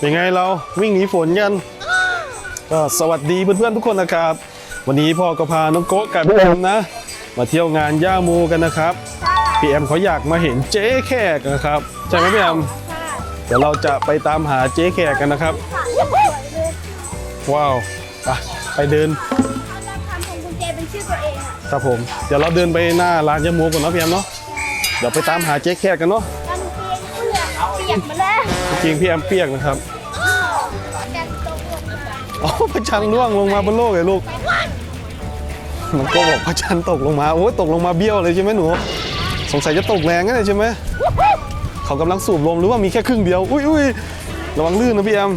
เป็นไงเราวิ่งหนีฝนกันก็สวัสดีเพื่อนๆทุกคนนะครับ วันนี้พ่อก็พาน้องโกะกับพี่แอมนะ มาเที่ยวงานย่าโมกันนะครับพี่แอมเขาอยากมาเห็นเจ๊แขกนะครับใช่ไหมพี่แอมเดี๋ยวเราจะไปตามหาเจ๊แขกกันนะครับ ว้าวไปไปเดินถ้าทำของคุณเจเป็นชื่อตัวเองอะครับผมเดี๋ยวเราเดินไปหน้าร้านย่าโมก่อนนะพี่แอมเนาะเดี๋ยวไปตามหาเจ๊แขกกันเนาะกางเกงเปื้อนเปียกมาแล้ว จริงพี่แอมเปียกนะครับอ๋อพระจันทร์ร่วงลงมาบนโลกเลยลูกมันก็บอกพระจันทร์ตกลงมาโอ้ตกลงมาเบี้ยวเลยใช่ไหมหนู สงสัยจะตกแรงนั่นเลยใช่ไหมเขากำลังสูบลมหรือว่ามีแค่ครึ่งเดียว อุ้ยอุ้ยระวังลื่นนะพี่แอม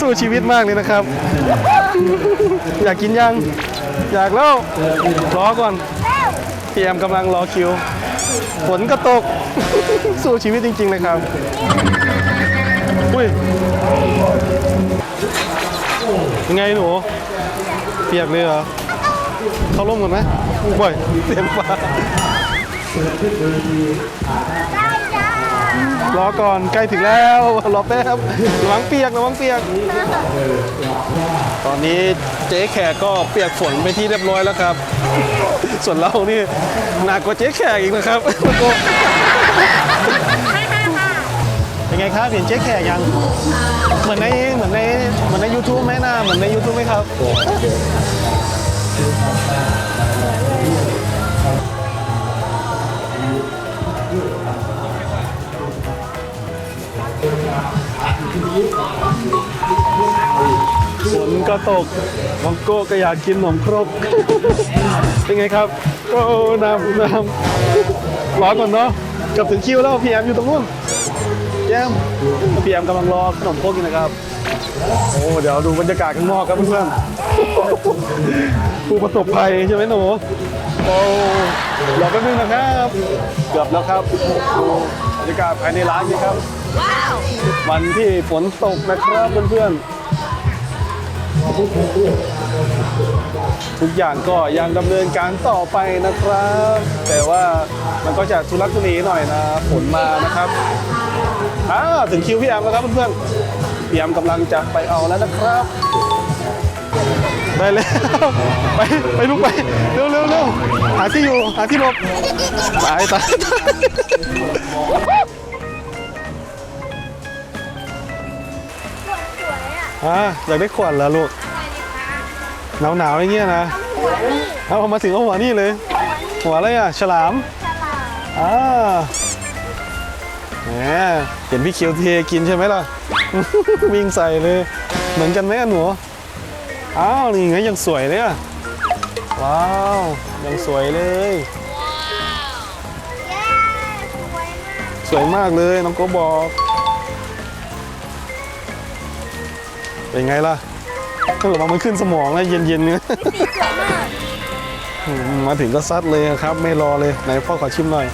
สู้ชีวิตมากเลยนะครับ อยากกินยัง อยากแล้วรอก่อนพี่แอมกำลังรอคิว ฝนก็ตก สู้ชีวิตจริงๆเลยครับ อุ้ยยังไงหนู เปียกเลยเหรอ เข้าร่มกันไหมบ่อยเต็มฟ้าได้จ้า อก่อนใกล้ถึงแล้วรอแป๊บระวังเปียกระวังเปียก ตอนนี้เจ๊แขกก็เปียกฝนไปที่เรียบร้อยแล้วครับ ส่วนเรานี่หนักกว่าเจ๊แขกอีกนะครับเป็นไงครับเห็นเจ๊แขกยังเหมือนในเหมือนในเหมือนใน YouTube ไหมนะเหมือนใน YouTube ไหมครับ ฝนก็ตกมองโก้ก็อยากกินขนมครก เป็นไงครับโอ้น้ำน้ำรอก่อนเนาะกือบถึงคิวแล้วพี่แอมอยู่ตรงนู้นแอมพี่แอมกำลังรอขนมครกอยู่นะครับ โอ้เดี๋ยวดูบรรยากาศข้างนอกครับเพื่อนๆผู้ประสบภัยใช่ไหมหนูโอ้รอแป๊บนึงนะครับ เกือบแล้วครับดูบรรยากาศภายในร้านนี่ครับ วันที่ฝนตกนะครับเพื่อนๆทุกอย่างก็ยังดำเนินการต่อไปนะครับ แต่ว่ามันก็จะทุลักทุเลหน่อยนะฝนมานะครับอ้าถึงคิวพี่แอมแล้วครับเพื่อนๆพี่แอมกำลังจะไปเอาแล้วนะครับได้แล้วไปไปลูกไปเร็วเร็วเร็วหาที่อยู่หาที่หลบตายตาย อะอ่าอยากได้ขวดแล้วลูกหนาวหนาวๆอย่างเงี้ยนะหัวนี่เอามาถึงเอาหัวนี่เลย หัวอะไรอะฉลามฉลามอ่าแหมเห็นพี่เขียวเทกินใช่ไหมล่ะ วิ่งใส่เลย เหมือนกันไหมอะหนูอ้าวนี่ไงยังสวยเลยอะว้าวยังสวยเลยเย้สวยมากสวยมากเลยน้องโกบอก เป็นไงล่ะระวังมันขึ้นสมองแล้วเย็นๆเนี่ยสีสวยมากอืมมาถึงก็ซัดเลยครับ ไม่รอเลยไหนพ่อขอชิมหน่อย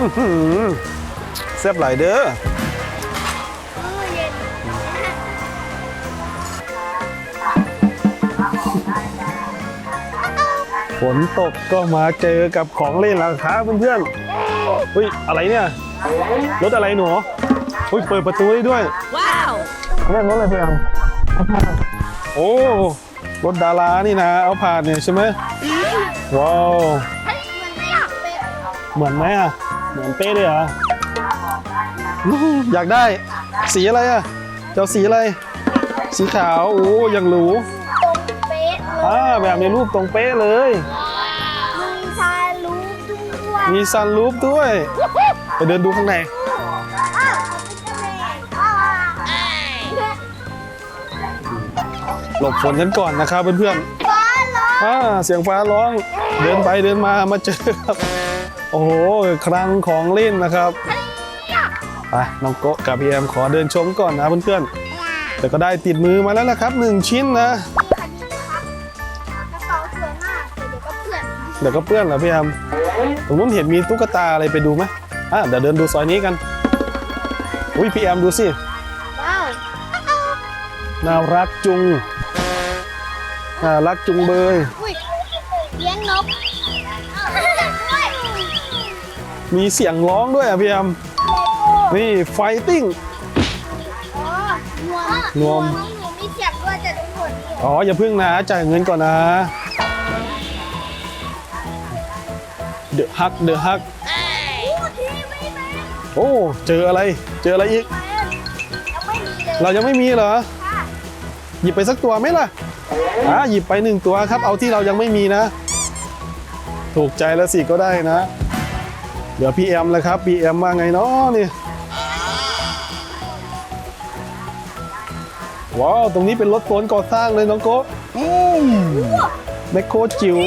อื้อหือแซ่บหลายเด้อเออเย็นฝนตกก็มาเจอกับของเล่นราคาเพื่อนๆเฮ้ยอะไรเนี่ยรถอะไรหนูเฮ้ยเปิดประตูได้ด้วย ว้าว เล่นรถอะไรพี่อังโอ้รถดารานี่นะเอาผ่านเนี่ยใช่ไหมว้าวเหมือนไม่อยากเป็นเหมือนไหมอะเหมือนเป๊ะเลยเหรออู้หูอยากได้สีอะไรอะเจ้าสีอะไร สีขาวโอ้ยังหรูตรงเป๊ะเลยอ่าแบบในรูปตรงเป๊ะเลยมีชายรู้ด้วยมีซันรูปด้วย ไปเดินดูข้างใน หลบฝนกันก่อนนะครับเพื่อนฟ้าร้องๆอ่าเสียงฟ้าร้อง เดินไปเดินมามาเจอครับโอ้โหครั้งของเล่นนะครับไปน้องโกะกับพี่แอมขอเดินชมก่อนนะเพื่อนๆแต่ก็ได้ติดมือมาแล้วนะครับหนึ่งชิ้นนะคันนี้ครับกระเป๋าสวยมากแต่เดี๋ยวก็เพื่อนเดี๋ยวก็เปื้อนเหรอพี่แอมตรงนู้นเห็นมีตุ๊กตาอะไรไปดูไหมอะเดี๋ยวเดินดูซอยนี้กันอุ้ยพี่แอมดูสิว้าวน่ารักจุง น่ารักจุงเบย อุ้ยเลี้ยงนกมีเสียงร้องด้วยอะพี่แอมนี่ไฟติ้งอ๋อนวมนวมน้องหนูมีเสียงด้วยแต่ทุกคนนี่อ๋อ อย่าพึ่งนะ จ่ายเงินก่อนนะ เดอะฮัก เดอะฮักพูดทีไม่แม่โอ้ เจออะไร เจออะไรอีก ยังไม่มีเลยเรายังไม่มีเหรอค่ะหยิบไปสักตัวไหมล่ะ อ่าหยิบไปหนึ่งตัวครับ เอาที่เรายังไม่มีนะ ถูกใจแล้วสิก็ได้นะ เดี๋ยวพี่แอมเลยครับพี่แอมว่าไงเนาะนี่ว้าว ตรงนี้เป็นรถโฟนก่อสร้างเลยน้องโก้แมคโครจิ๋ว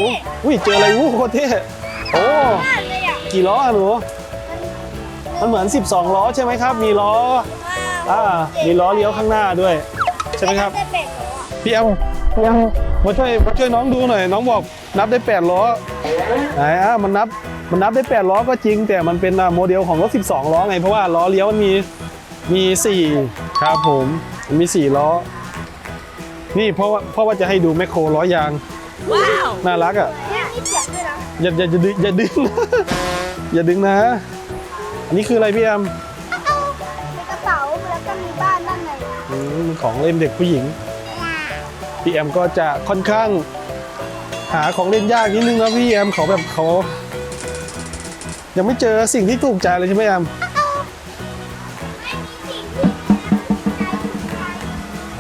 อุ้ยเจออะไรวู้โคตรเท่โอ้มากเลยอะกี่ล้ออะหนูมันเหมือน 12 ล้อใช่ไหมครับ มีล้ออ่ามีล้อเลี้ยวข้างหน้าด้วย ใช่ไหมครับจะแบ่งเหรออะพี่แอม พี่แอมมาช่วยมาช่วยน้องดูหน่อย น้องบอกนับได้8ล้อไหนอะมันนับมันนับได้8ล้อก็จริง แต่มันเป็นอะโมเดลของรถ12ล้อไงเพราะว่าล้อเลี้ยวมันมีมี4ครับผมมันมี4ล้อ นี่เพราะว่าเพราะว่าจะให้ดูแมคโครล้อยางว้าวน่ารักอะเนี่ยมีเสียงด้วยนะอย่าอย่าอย่าดึงอย่าดึงอย่าดึงนะ อันนี้คืออะไรพี่แอมมีกระเป๋าแล้วก็มีบ้านด้านในอืมของเล่นเด็กผู้หญิง พี่แอมก็จะค่อนข้างหาของเล่นยากนิดนึงนะพี่แอมเขาแบบเขายังไม่เจอสิ่งที่ถูกใจเลยใช่ไหมแอม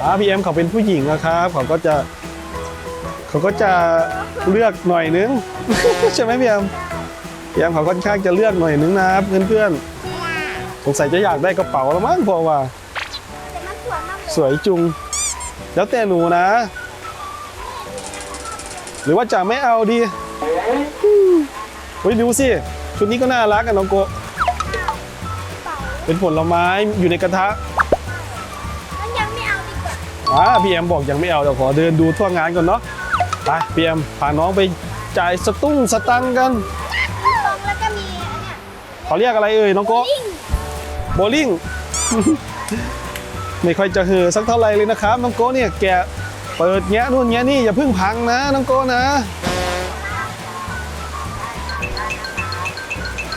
อ่าพี่แอมเขาเป็นผู้หญิงนะครับเขาก็จะเขาก็จะเลือกหน่อยนึงใช่ไหมพี่แอมพี่แอมเขาค่อนข้างจะเลือกหน่อยนึงนะเพื่อนๆสงสัยจะอยากได้กระเป๋าแล้วมั้งเพราะว่าแต่มันสวยมากเลยสวยจุง แล้วแต่หนูนะ หรือว่าจะไม่เอาดีเฮ้ยดูสิชุดนี้ก็น่ารักอะน้องโกะกระเป๋าเป็นผลไม้อยู่ในกระทะมันยังไม่เอาดีกว่าอ่าพี่แอมบอกยังไม่เอาเดี๋ยวขอเดินดูทั่วงานก่อนเนาะไปพี่แอมพาน้องไปจ่ายสตุ้งสตังค์กันตรงแล้วก็มีอันเนี้ยเขาเรียกอะไรเอ่ยน้องโกะลิงโบลิ่ง ไม่ค่อยจะเหือสักเท่าไหร่เลยนะครับน้องโกะเนี่ยแกะเปิดแงะนู่นแงะนี่อย่าเพิ่งพังนะน้องโกะนะ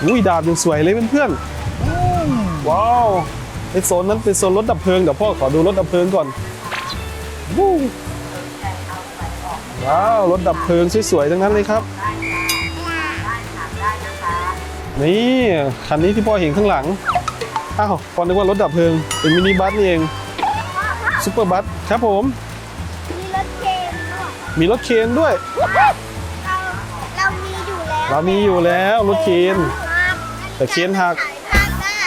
อุ้ยดาบยังสวยเลยเพื่อนๆว้าวไอโซนนั้นเป็นโซนรถดับเพลิงเดี๋ยวพ่อขอดูรถดับเพลิงก่อนว้าวรถดับเพลิงสวยๆทั้งนั้นเลยครับนี่คันนี้ที่พ่อเห็นข้างหลัง อ้าวพอนึกว่ารถดับเพลิง เป็นมินิบัสนี่เองซูเปอร์บัสครับผม มีรถเคนด้วยมีรถเคนด้วย เราเรามีอยู่แล้วเรามีอยู่แล้วรถเคน แต่เคนหัก ถ่ายภาพได้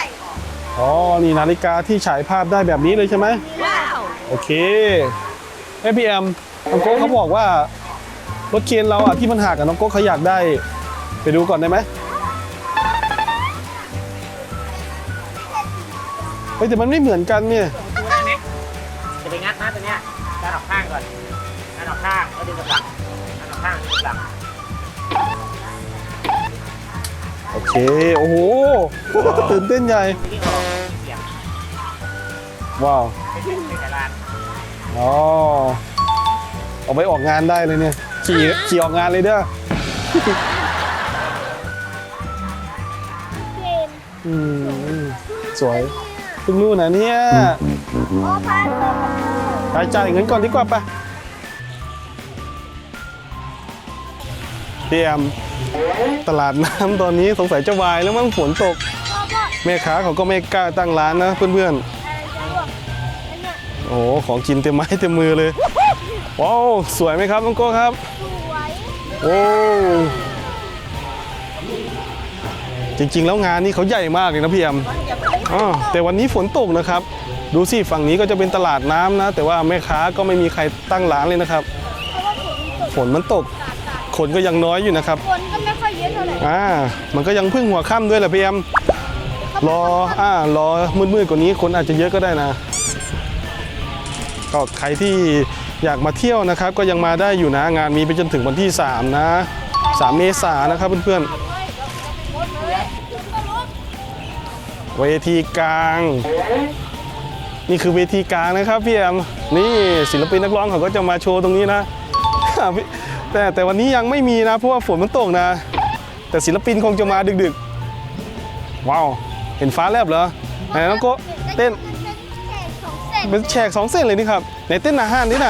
อ๋อ นี่นาฬิกาที่ฉายภาพได้แบบนี้เลยใช่ไหม ว้าวโอเคเอ้พี่แอมน้องโก้เขาบอกว่ารถเคนเราอะที่มันหักอะน้องโก้เขาอยากได้ ไปดูก่อนได้ไหม เฮ้ยแต่มันไม่เหมือนกันเนี่ยดูได้ไหมจะไปงัดนะตัวเนี้ยด้านออกข้างก่อนด้านออกข้างแล้วดึงกลับหลังด้านออกข้างดึงกลับหลังโอเคโอ้โหตื่นเต้นใหญ่ที่ออกมีเสียงว้าวเป็นเป็นสายลานอ๋อเอาไปออกงานได้เลยเนี่ยขี่ขี่ออกงานเลยเด้อเกมอืมสวย ตรงนู้นนะเนี่ยโอ้พัจ่ายเงินก่อนดีกว่าปะเตรียมตลาดน้ำตอนนี้สงสัยจะวายแล้วมั้งฝนตก แม่ค้าเขาก็ไม่กล้าตั้งร้านนะเพื่อนๆ โอ้โหของกินเต็มไม้เต็มมือเลย ว้าว สวยไหมครับน้องโก้ครับ สวย โอ้จริงๆ แล้วงานนี้เขาใหญ่มากเลยนะพี่แอม อ๋อแต่วันนี้ฝนตกนะครับ ดูสิฝั่งนี้ก็จะเป็นตลาดน้ำนะ แต่ว่าแม่ค้าก็ไม่มีใครตั้งร้านเลยนะครับเพราะว่าฝนตกฝนมันตก คนก็ยังน้อยอยู่นะครับ คนก็ไม่ค่อยเยอะเท่าไหร่อ่า มันก็ยังเพิ่งหัวค่ำด้วยแหละพี่แอมรออ่ารอมืดๆกว่านี้คนอาจจะเยอะก็ได้นะ ก็ใครที่อยากมาเที่ยวนะครับ ก็ยังมาได้อยู่นะงานมีไปจนถึงวันที่ 3 นะ 3 เมษายนนะครับเพื่อนๆ เวทีกลาง นี่คือเวทีกลางนะครับพี่แอมนี่ศิลปินนักร้องเขาก็จะมาโชว์ตรงนี้นะ แต่แต่วันนี้ยังไม่มีนะ เพราะว่าฝนมันตกนะ แต่ศิลปินคงจะมาดึกๆ ว้าว เห็นฟ้าแลบเหรอไหนน้องโกเต้นเป็นแขกสองเซนเป็นแฉกสองเส้นเลยนี่ครับไหนเต้นอาห้ารที่ไหน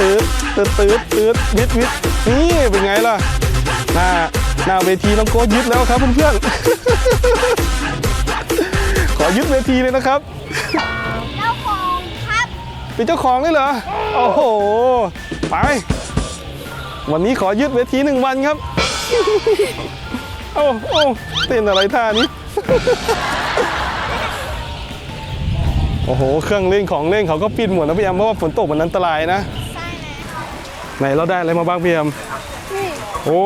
ตืดตืดตืดตืดวิดวิดนี่เป็นไงล่ะหน้าหน้าเวทีน้องโก้ยึดแล้วครับเพื่อนๆ ยึดเวทีเลยนะครับ เจ้าของครับเป็นเจ้าของเลยเหรอ โอ้โห ไป วันนี้ขอยึดเวทีหนึ่งวันครับ โอ้โอ้เต้นอะไรท่านี้ โอ้โห เครื่องเล่นของเล่นเขาก็ปิดหมดนะพี่แอมเพราะว่าฝนตกมันอันตรายนะ ใช่แล้วไหนเราได้อะไรมาบ้างพี่แอมนี่โอ้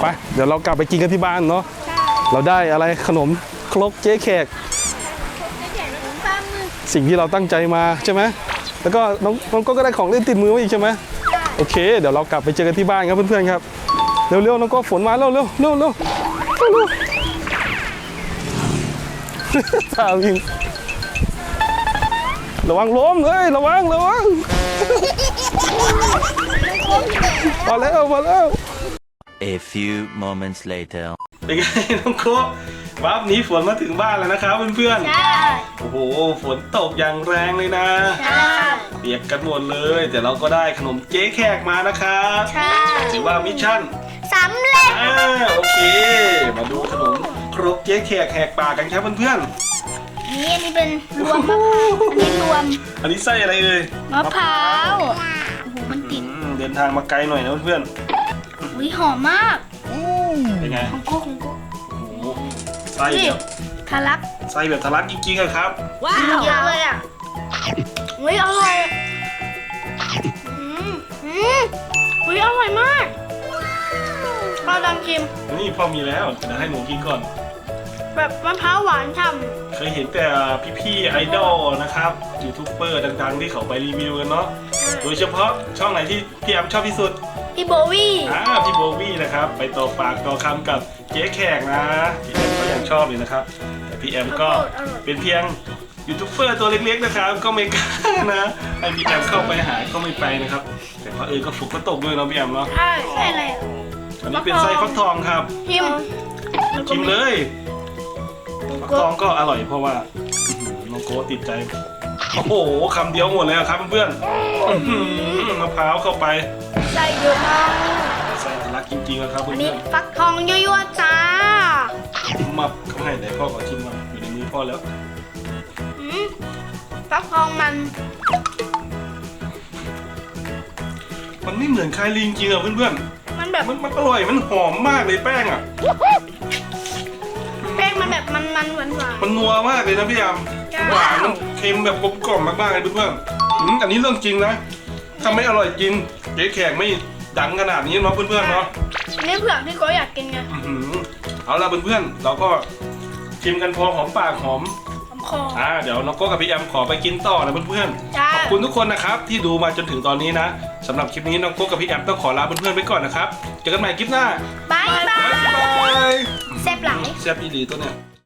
ไป เดี๋ยวเรากลับไปกินกันที่บ้านเนาะ ใช่เราได้อะไรขนมครกเจ๊แขก เป็นแขกถึงฟ้ามือ สิ่งที่เราตั้งใจมาใช่ไหมแล้วก็น้องน้องก็ได้ของเล่นติดมือมาอีกใช่ไหมใช่โอเค เดี๋ยวเรากลับไปเจอกันที่บ้านครับเพื่อนๆครับเร็วๆน้องก็ฝนมาเร็วๆเร็วๆเร็วๆเร็วๆตาวิงระวังล้มเลยระวังระวังมาแล้วมาแล้ว A few moments later. เป็นไงน้องโควั บหนี้ฝนมาถึงบ้านแล้วนะครับเพื่อนใช่ๆ โอ้โห ฝนตกอย่างแรงเลยนะ ใช่เปียกกันหมดเลย แต่เราก็ได้ขนมเจ๊แขกมานะครับใช่ถือว่ามิชชั่น สำเร็จ อ่าโอเค มาดูขนมครกเจ๊แขกแหกปากกันครับเพื่อนนี่อันนี้เป็นรวมมะพร้าวอันนี้รวมๆ อันนี้ไส้อะไรเลยมะพร้าวโอ้โหมันติดอืมเดินทางมาไกลหน่อยนะเพื่อนอุ้ยหอมมากๆเป็นไง ของกูของกูโอ้โห ไส้นี่แบบทะลักไส้แบบทะลักจริงๆอะครับ ว้าวเยอะเลยอะอุ้ยอร่อยอืมอืมอุ้ยอร่อยมากปลาดำชิมนี่พอมีแล้วเดี๋ยวให้หนูกินก่อน แบบมะพร้าวหวานฉ่เคยเห็นแต่พี่ๆไอดอลนะครับยูทูบเบอร์ดังๆที่เขาไปรีวิวกันเนาะำโดยเฉพาะช่องไหนที่พี่แอมชอบที่สุด พี่โบวี่อ่าพี่โบวี่นะครับ ไปต่อปากต่อคำกับเจ๊แขกนะพี่แอมก็ยังชอบเลยนะครับ แต่พี่แอมก็เป็นเพียงยูทูบเบอร์ตัวเล็กๆนะครับ ก็ไม่กล้านะให้พี่แอมเข้าไปหาก็ไม่ไปนะครับ แต่ว่าเออก็ฝุกก็ตกด้วยเนาะพี่แอมเนาะใช่ใช่อะไรอะอันนี้เป็นไส้ฟักทองครับชิมชิมเลยฟักทองก็อร่อยเพราะว่าอื้อหือน้องโก้ติดใจ โอ้โหคำเดียวหมดเลยอะครับเพื่อนๆอื้อหือมะพร้าวเข้าไปใส่เยอะมากใส่ทะลักจริงๆนะครับอันเพื่นี้อนฟักทองยั่วๆจ้าๆมับเขาให้แต่พ่อขอชิมมาอยู่ในมือพ่อแล้วอืมฟักทองมันมันไม่เหมือนคายลิงจริงอะเพื่อนมันแบบๆมันมันอร่อยมันหอมมากเลยแป้งอะแป้งมันแบบมันมันหวานหวานมันนัวมากเลยนะพี่ยามหวานมันเค็มแบบกลมกล่อมมากๆเลยเพื่อนๆอืมอันนี้เรื่องจริงนะถ้าไม่อร่อยจริงเจ๊แขกไม่ดังขนาดนี้เนาะเพื่อนๆเนาะ อันนี้เผือกที่ก็อยากกินไงอื้อหือเอาละเพื่อนๆ เราก็ชิมกันพอหอมปากหอม หอมคอ อ่า เดี๋ยวน้องโก้กับพี่แอมขอไปกินต่อนะเพื่อนจ้า ๆ ขอบคุณทุกคนนะครับ ที่ดูมาจนถึงตอนนี้นะสำหรับคลิปนี้น้องโก้กับพี่แอมต้องขอลาเพื่อนๆไปก่อนนะครับ เจอกันใหม่คลิปหน้าบายบาบ๊ายยบายแซ่บหลาย แซ่บอีหลีตัวเนี้ย